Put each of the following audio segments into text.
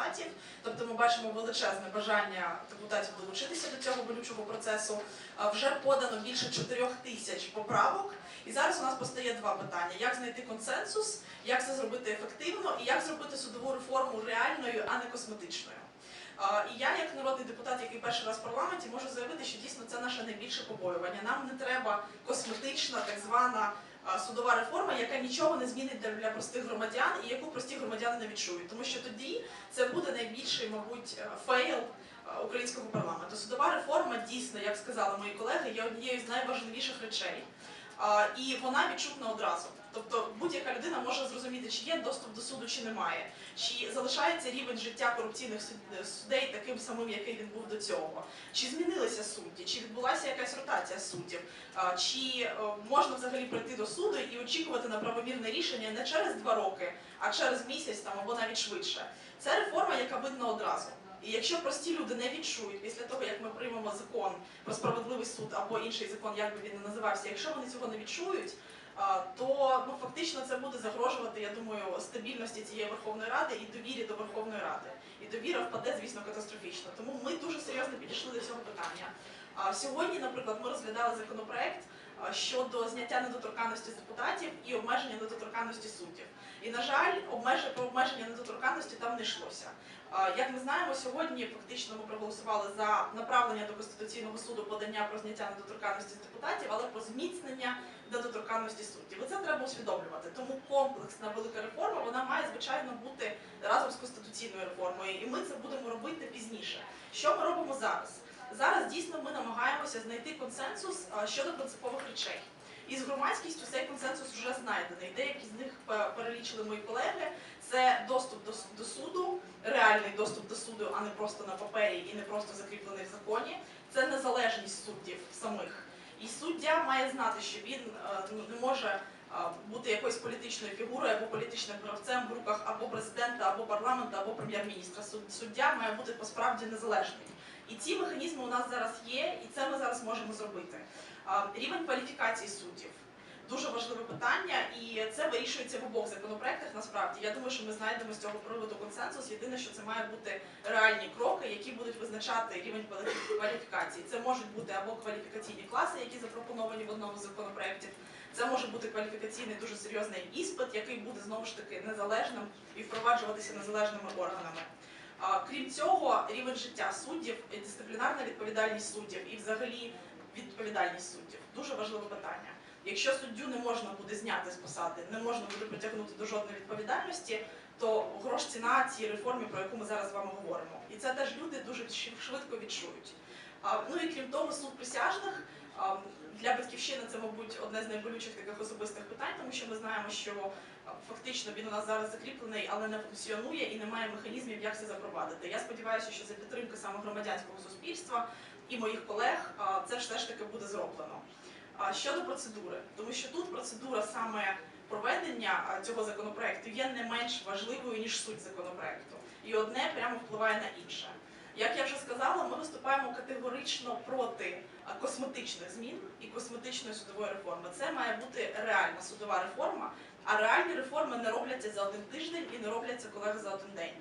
депутатів. Тобто ми бачимо величезне бажання депутатів долучитися до цього болючого процесу. Вже подано більше 4 тисяч поправок. І зараз у нас постає два питання: як знайти консенсус, як це зробити ефективно, і як зробити судову реформу реальною, а не косметичною. І я, як народний депутат, який перший раз в парламенті, можу заявити, що дійсно це наше найбільше побоювання. Нам не треба косметична, так звана судова реформа, яка нічого не змінить для, для простих громадян і яку прості громадяни не відчують. Тому що тоді це буде найбільший, мабуть, е, фейл е, українського парламенту. Судова реформа дійсно, як сказали мої колеги, є однією з найважливіших речей. І вона відчутна одразу. Тобто будь-яка людина може зрозуміти, чи є доступ до суду, чи немає, чи залишається рівень життя корупційних суд- судей таким самим, який він був до цього, чи змінилися судді, чи відбулася якась ротація суддів, чи е, можна взагалі прийти до суду і очікувати на правомірне рішення не через два роки, а через місяць там або навіть швидше. Це реформа, яка видна одразу. І якщо прості люди не відчують після того, як ми приймемо закон про справедливий суд або інший закон, як би він не називався, якщо вони цього не відчують, то ну фактично це буде загрожувати, я думаю, стабільності цієї Верховної Ради і довірі до Верховної Ради. І довіра впаде, звісно, катастрофічно. Тому ми дуже серйозно підійшли до цього питання. А сьогодні, наприклад, ми розглядали законопроект щодо зняття недоторканності депутатів і обмеження недоторканності суддів. І на жаль, про обмеження недоторканності там не йшлося. Як ми знаємо, сьогодні фактично ми проголосували за направлення до Конституційного суду подання про зняття недоторканності з депутатів, але про зміцнення недоторканності суддів. І це треба усвідомлювати. Тому комплексна велика реформа вона має звичайно бути разом з конституційною реформою, і ми це будемо робити пізніше. Що ми робимо зараз? Зараз дійсно ми намагаємося знайти консенсус щодо принципових речей. І з громадськістю цей консенсус вже знайдений. Деякі з них перелічили мої колеги. Це доступ до, суду, реальний доступ до суду, а не просто на папері і не просто закріплений в законі. Це незалежність суддів самих. І суддя має знати, що він е, не може е, бути якоюсь політичною фігурою або політичним гравцем в руках або президента, або парламенту, або прем'єр-міністра. Суд- Суддя має бути посправді незалежним. І ці механізми у нас зараз є, і це ми зараз можемо зробити. Рівень кваліфікації суддів. Дуже важливе питання, і це вирішується в обох законопроектах. Насправді я думаю, що ми знайдемо з цього приводу консенсус. Єдине, що це має бути реальні кроки, які будуть визначати рівень кваліфікації. Це можуть бути або кваліфікаційні класи, які запропоновані в одному з законопроєктів. Це може бути кваліфікаційний дуже серйозний іспит, який буде знову ж таки незалежним і впроваджуватися незалежними органами. Крім цього, рівень життя суддів, дисциплінарна відповідальність суддів і взагалі відповідальність суддів дуже важливе питання. Якщо суддю не можна буде зняти з посади, не можна буде притягнути до жодної відповідальності, то грош ціна цій реформі, про яку ми зараз з вами говоримо. І це теж люди дуже швидко відчують. Ну і крім того, суд присяжних для батьківщини це, мабуть, одне з найболючих таких особистих питань, тому що ми знаємо, що фактично він у нас зараз закріплений, але не функціонує і немає механізмів, як це запровадити. Я сподіваюся, що за підтримки саме громадянського суспільства і моїх колег це все ж таки буде зроблено. Щодо процедури, тому що тут процедура саме проведення цього законопроекту є не менш важливою ніж суть законопроекту, і одне прямо впливає на інше. Як я вже сказала, ми виступаємо категорично проти косметичних змін і косметичної судової реформи. Це має бути реальна судова реформа, а реальні реформи не робляться за один тиждень і не робляться колеги за один день.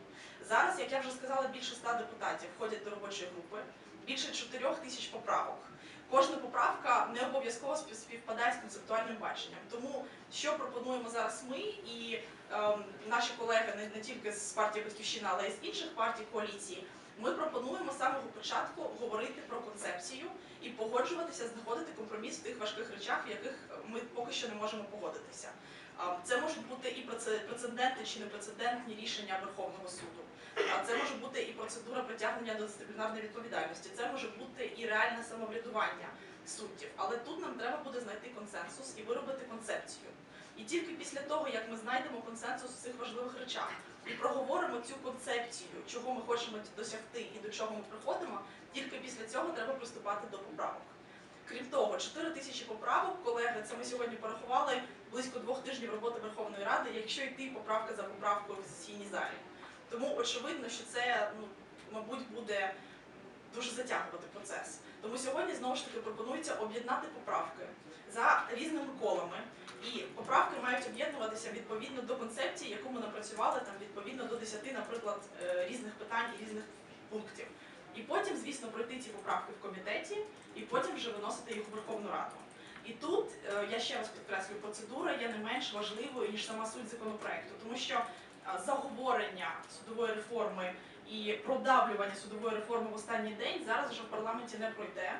Зараз, як я вже сказала, більше ста депутатів входять до робочої групи, більше чотирьох тисяч поправок. Кожна поправка не обов'язково спів- співпадає з концептуальним баченням. Тому що пропонуємо зараз ми і ем, наші колеги не, не тільки з партії Батьківщина, але й з інших партій коаліції. Ми пропонуємо з самого початку говорити про концепцію і погоджуватися, знаходити компроміс в тих важких речах, в яких ми поки що не можемо погодитися. Це можуть бути і преце- прецедентні чи непрецедентні рішення Верховного суду. Це може бути і процедура притягнення до дисциплінарної відповідальності. Це може бути і реальне самоврядування суддів. Але тут нам треба буде знайти консенсус і виробити концепцію. І тільки після того, як ми знайдемо консенсус у цих важливих речах і проговоримо цю концепцію, чого ми хочемо досягти і до чого ми приходимо, тільки після цього треба приступати до поправок. Крім того, 4 тисячі поправок, колеги, це ми сьогодні порахували близько двох тижнів роботи Верховної Ради, якщо йти поправка за поправкою в сесійній залі. Тому очевидно, що це, ну, мабуть, буде дуже затягувати процес. Тому сьогодні знову ж таки пропонується об'єднати поправки за різними колами, І поправки мають об'єднуватися відповідно до концепції, яку ми напрацювали там відповідно до 10, наприклад, е, різних питань і різних пунктів. І потім, звісно, пройти ці поправки в комітеті, і потім вже виносити їх у Верховну Раду. І тут е, я ще раз підкреслю, процедура є не менш важливою ніж сама суть законопроекту, тому що е, заговорення судової реформи і продавлювання судової реформи в останній день зараз вже в парламенті не пройде.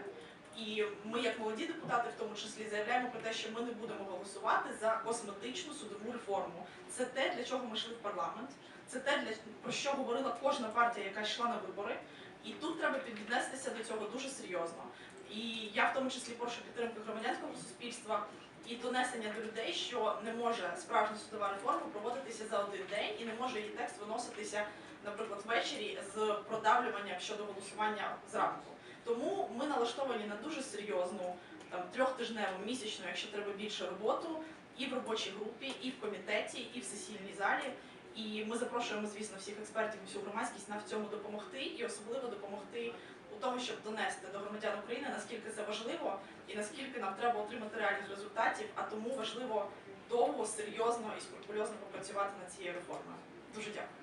І ми, як молоді депутати, в тому числі, заявляємо про те, що ми не будемо голосувати за косметичну судову реформу. Це те, для чого ми йшли в парламент, це те, для про що говорила кожна партія, яка йшла на вибори. І тут треба піднестися до цього дуже серйозно. І я в тому числі прошу підтримки громадянського суспільства і донесення до людей, що не може справжня судова реформа проводитися за один день і не може її текст виноситися, наприклад, ввечері з продавлюванням щодо голосування зранку. Тому ми налаштовані на дуже серйозну там трьохтижневу місячну, якщо треба більше роботу, і в робочій групі, і в комітеті, і в сесійній залі. І ми запрошуємо, звісно, всіх експертів, всю громадськість нам в цьому допомогти, і особливо допомогти у тому, щоб донести до громадян України, наскільки це важливо і наскільки нам треба отримати реальних результатів, а тому важливо довго, серйозно і скрупульозно попрацювати над цією реформою. Дуже дякую.